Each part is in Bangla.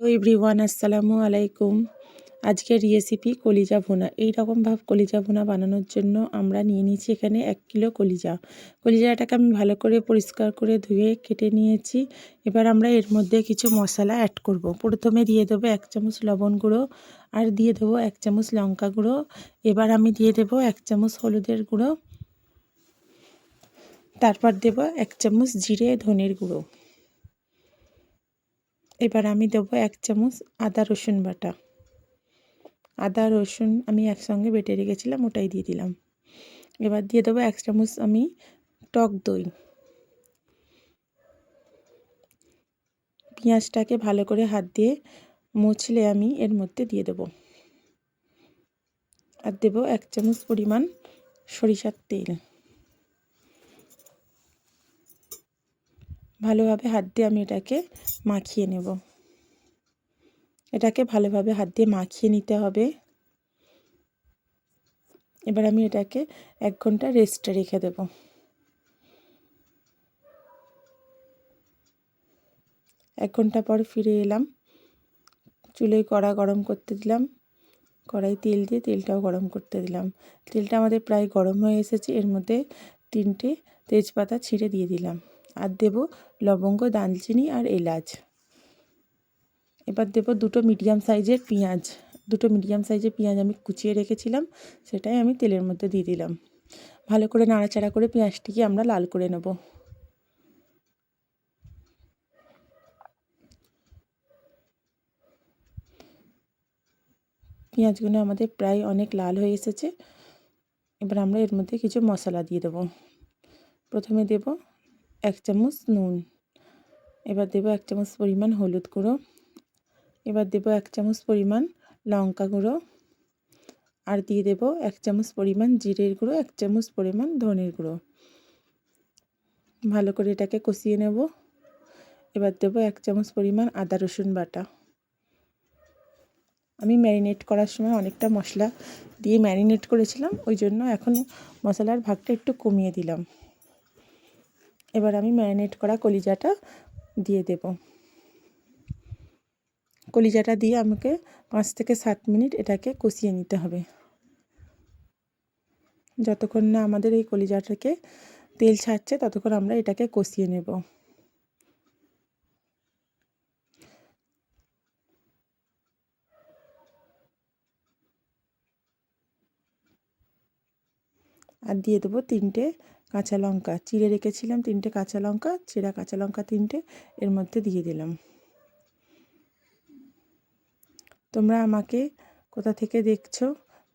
তো এভরিওয়ান আসসালামু আলাইকুম। আজকের রেসিপি কলিজা ভুনা। এই রকমভাবে কলিজা ভুনা বানানোর জন্য আমরা নিয়ে নিয়েছি এখানে এক কিলো কলিজা। কলিজাটাকে আমি ভালো করে পরিষ্কার করে ধুয়ে কেটে নিয়েছি। এবার আমরা এর মধ্যে কিছু মশলা অ্যাড করব। প্রথমে দিয়ে দেবো এক চামচ লবণ গুঁড়ো আর দিয়ে দেবো এক চামচ লঙ্কা গুঁড়ো। এবার আমি দিয়ে দেবো এক চামচ হলুদের গুঁড়ো। তারপর দেব এক চামচ জিরে ধনের গুঁড়ো। এবার আমি দেবো এক চামচ আদা রসুন বাটা। আদা, রসুন আমি একসঙ্গে বেটে রেখেছিলাম, ওটাই দিয়ে দিলাম। এবার দিয়ে দেবো এক চামচ আমি টক দই। পেঁয়াজটাকে ভালো করে হাত দিয়ে মুছলে আমি এর মধ্যে দিয়ে দেবো। আর দেবো এক চামচ পরিমাণ সরিষার তেল। ভালোভাবে হাত দিয়ে আমি এটাকে মাখিয়ে নেব। এটাকে ভালোভাবে হাত দিয়ে মাখিয়ে নিতে হবে। এবার আমি এটাকে এক ঘণ্টা রেস্টে রেখে দেব। এক ঘণ্টা পর ফিরে এলাম। চুলে কড়া গরম করতে দিলাম। কড়াই তেল দিয়ে তেলটাও গরম করতে দিলাম। তেলটা আমাদের প্রায় গরম হয়ে এসেছে। এর মধ্যে তিনটে তেজপাতা ছিঁড়ে দিয়ে দিলাম। আর দেব লবঙ্গ দালচিনি আর এলাচ। এবার দেব দুটো মিডিয়াম সাইজের পেঁয়াজ। দুটো মিডিয়াম সাইজের পেঁয়াজ আমি কুচিয়ে রেখেছিলাম, সেটাই আমি তেলের মধ্যে দিয়ে দিলাম। ভালো করে নাড়াচাড়া করে পেঁয়াজটিকে আমরা লাল করে নেব। পেঁয়াজগুলো আমাদের প্রায় অনেক লাল হয়ে এসেছে। এবার আমরা এর মধ্যে কিছু মশলা দিয়ে দেব। প্রথমে দেব এক চামচ নুন। এবার দেবো এক চামচ পরিমাণ হলুদ গুঁড়ো। এবার দেবো এক চামচ পরিমাণ লঙ্কা গুঁড়ো। আর দিয়ে দেবো এক চামচ পরিমাণ জিরের গুঁড়ো, এক চামচ পরিমাণ ধনের গুঁড়ো। ভালো করে এটাকে কষিয়ে নেব। এবার দেবো এক চামচ পরিমাণ আদা রসুন বাটা। আমি ম্যারিনেট করার সময় অনেকটা মশলা দিয়ে ম্যারিনেট করেছিলাম, ওই জন্য এখন মশলার ভাগটা একটু কমিয়ে দিলাম। এবার আমি ম্যারিনেট করা কলিজাটা দিয়ে দেব। কলিজাটা দিয়ে আমাকে পাঁচ থেকে সাত মিনিট এটাকে কষিয়ে নিতে হবে। যতক্ষণ না আমাদের এই কলিজাটাকে তেল ছাড়ছে, ততক্ষণ আমরা এটাকে কষিয়ে নেব। আর দিয়ে দেবো তিনটে কাঁচা লঙ্কা। চিড়ে রেখেছিলাম তিনটে কাঁচা লঙ্কা চিরা কাঁচা লঙ্কা তিনটে, এর মধ্যে দিয়ে দিলাম। তোমরা আমাকে কোথা থেকে দেখছ?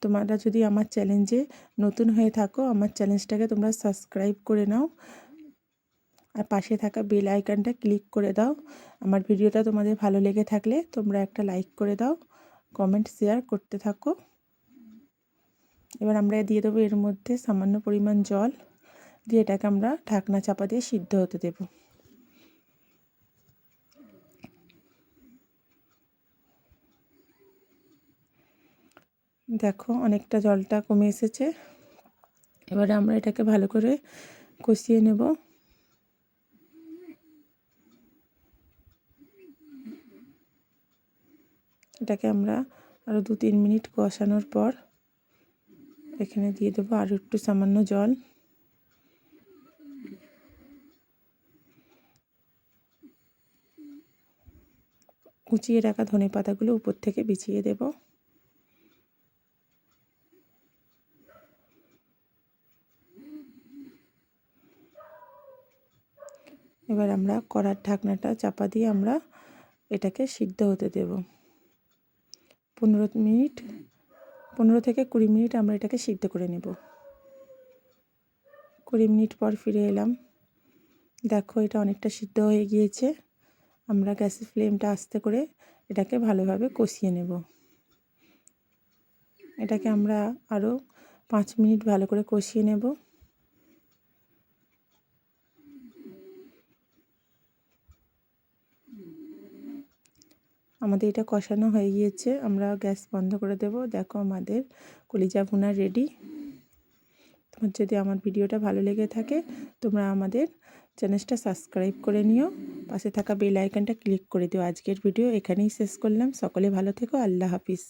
তোমরা যদি আমার চ্যালেঞ্জে নতুন হয়ে থাকো, আমার চ্যালেঞ্জটাকে তোমরা সাবস্ক্রাইব করে নাও। আর পাশে থাকা বেল আইকনটা ক্লিক করে দাও। আমার ভিডিওটা তোমাদের ভালো লেগে থাকলে তোমরা একটা লাইক করে দাও। কমেন্ট শেয়ার করতে থাকো। এবার আমরা দিয়ে দেবো এর মধ্যে সামান্য পরিমাণ জল, দিয়ে এটাকে আমরা ঢাকনা চাপা দিয়ে সিদ্ধ হতে দেব। দেখো অনেকটা জলটা কমে এসেছে। এবারে আমরা এটাকে ভালো করে কষিয়ে নেব। এটাকে আমরা আরও দু তিন মিনিট কষানোর পর এখানে দিয়ে দেবো আর একটু সামান্য জল। কুচিয়ে রাখা ধনে পাতাগুলো উপর থেকে বিছিয়ে দেব। এবার আমরা কড়ার ঢাকনাটা চাপা দিয়ে আমরা এটাকে সিদ্ধ হতে দেব। পনেরো মিনিট পনেরো থেকে কুড়ি মিনিট আমরা এটাকে সিদ্ধ করে নেব। কুড়ি মিনিট পর ফিরে এলাম। দেখো এটা অনেকটা সিদ্ধ হয়ে গিয়েছে। আমরা গ্যাসের ফ্লেমটা আস্তে করে এটাকে ভালোভাবে কষিয়ে নেব। এটাকে আমরা আরও পাঁচ মিনিট ভালো করে কষিয়ে নেব। আমাদের এটা কষানো হয়ে গিয়েছে। আমরা গ্যাস বন্ধ করে দেব। দেখো আমাদের কলিজা ভুনা রেডি তোমার যদি আমার ভিডিওটা ভালো লেগে থাকে, তোমরা আমাদের চ্যানেলটা সাবস্ক্রাইব করে নিও। পাশে থাকা বেল আইকনটা ক্লিক করে দিও। আজকের ভিডিও এখানেই শেষ করলাম। সকলে ভালো থেকো। আল্লাহ হাফিজ।